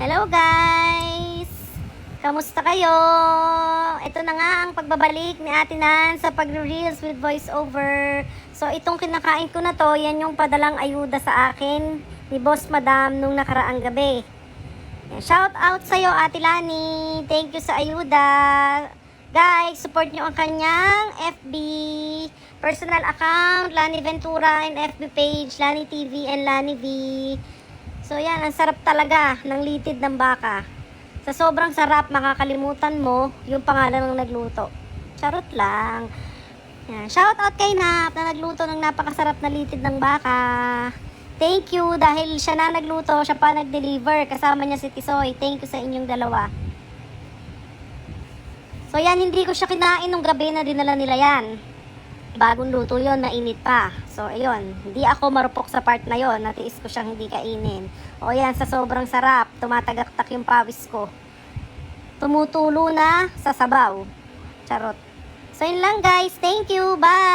Hello guys! Kamusta kayo? Ito na nga ang pagbabalik ni Ate Nan sa pag-reels with voiceover. So itong kinakain ko na to, yan yung padalang ayuda sa akin ni Boss Madam nung nakaraang gabi. Shout out sa'yo Ate Lani. Thank you sa ayuda. Guys, support nyo ang kanyang FB personal account, Lani Ventura, and FB page, Lani TV and Lani V. So yan, ang sarap talaga ng litid ng baka. Sa sobrang sarap, makakalimutan mo yung pangalan ng nagluto. Charot lang. Yan. Shout out kay Nap na nagluto ng napakasarap na litid ng baka. Thank you dahil siya na nagluto, siya pa nag-deliver. Kasama niya si Tisoy. Thank you sa inyong dalawa. So yan, hindi ko siya kinain nung gabi na dinala nila yan. Bagong luto yon mainit pa. So ayun, hindi ako marupok sa part na yon Natiis ko siyang hindi kainin. O yan, sa sobrang sarap, tumatagaktak yung pawis ko. Tumutulo na sa sabaw. Charot. So yun lang guys. Thank you. Bye!